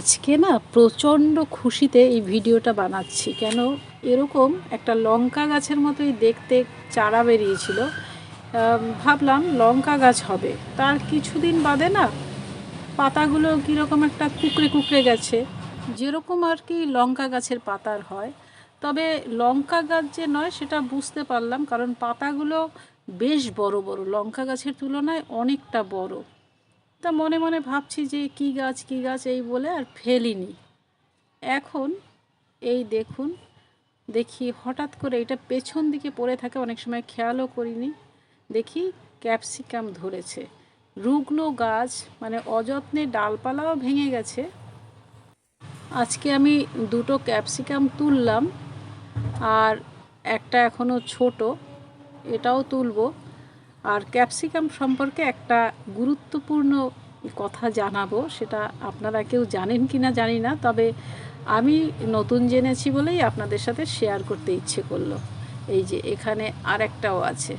আজকে না প্রচণ্ড খুশিতে এই ভিডিওটা বানাচ্ছি। কেন? এরকম একটা লঙ্কা গাছের মতোই দেখতে চারা বেরিয়েছিল। ভাবলাম লঙ্কা গাছ হবে। তার কিছুদিন বাদে না পাতাগুলো কীরকম একটা কুকড়ে কুকড়ে গেছে। যেরকম আর কি লঙ্কা গাছের পাতার হয়। তবে লঙ্কা গাছ যে নয় সেটা বুঝতে পারলাম, কারণ পাতাগুলো বেশ বড় বড়। লঙ্কা গাছের তুলনায় অনেকটা বড়। তা মনে মনে ভাবছি যে কী গাছ কী গাছ এই বলে আর ফেলিনি। এখন এই দেখুন, দেখি হঠাৎ করে এটা পেছন দিকে পড়ে থাকে, অনেক সময় খেয়ালও করিনি। দেখি ক্যাপসিকাম ধরেছে। রুগ্ন গাছ মানে অযত্নে ডালপালাও ভেঙে গেছে। আজকে আমি দুটো ক্যাপসিকাম তুললাম, আর একটা এখনও ছোট, এটাও তুলবো। আর ক্যাপসিকাম সম্পর্কে একটা গুরুত্বপূর্ণ কথা জানাব, সেটা আপনারা কেউ জানেন কি না জানি না, তবে আমি নতুন জেনেছি বলেই আপনাদের সাথে শেয়ার করতে ইচ্ছে করল। এই যে, এখানে আরেকটাও আছে।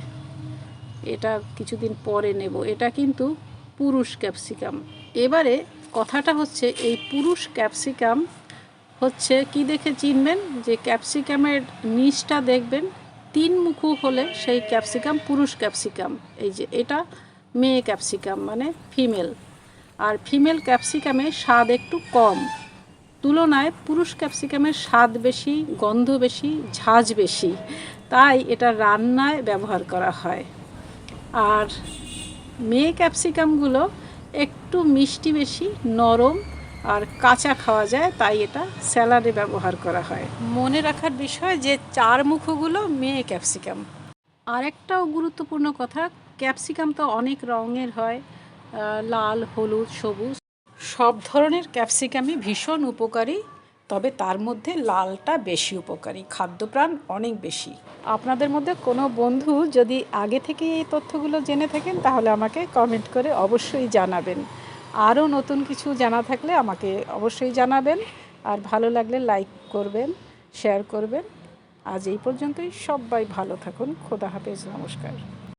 এটা কিছুদিন পরে নেব। এটা কিন্তু পুরুষ ক্যাপসিকাম। এবারে কথাটা হচ্ছে, এই পুরুষ ক্যাপসিকাম হচ্ছে কি দেখে চিনবেন? যে ক্যাপসিকামের নিচটা দেখবেন তিন মুখো হলে সেই ক্যাপসিকাম, পুরুষ ক্যাপসিকাম, এই যে এটা মেয়ে ক্যাপসিকাম মানে ফিমেল। আর ফিমেল ক্যাপসিকামে স্বাদ একটু কম। তুলনায় পুরুষ ক্যাপসিকামের স্বাদ বেশি, গন্ধ বেশি, ঝাঁজ বেশি। তাই এটা রান্নায় ব্যবহার করা হয়। আর মেয়ে ক্যাপসিকামগুলো একটু মিষ্টি বেশি, নরম আর কাঁচা খাওয়া যায়, তাই এটা স্যালাডে ব্যবহার করা হয়। মনে রাখার বিষয় যে চার মুখোগুলো মেয়ে ক্যাপসিকাম। আরেকটাও গুরুত্বপূর্ণ কথা, ক্যাপসিকাম তো অনেক রঙের হয় লাল, হলুদ, সবুজ। সব ধরনের ক্যাপসিকামই ভীষণ উপকারী, তবে তার মধ্যে লালটা বেশি উপকারী, খাদ্যপ্রাণ অনেক বেশি। আপনাদের মধ্যে কোনো বন্ধু যদি আগে থেকে এই তথ্যগুলো জেনে থাকেন, তাহলে আমাকে কমেন্ট করে অবশ্যই জানাবেন। আরও নতুন কিছু জানা থাকলে আমাকে অবশ্যই জানাবেন। আর ভালো লাগলে লাইক করবেন শেয়ার করবেন। আজ এই পর্যন্তই। সবাই ভালো থাকুন। খোদা হাফেজ। নমস্কার।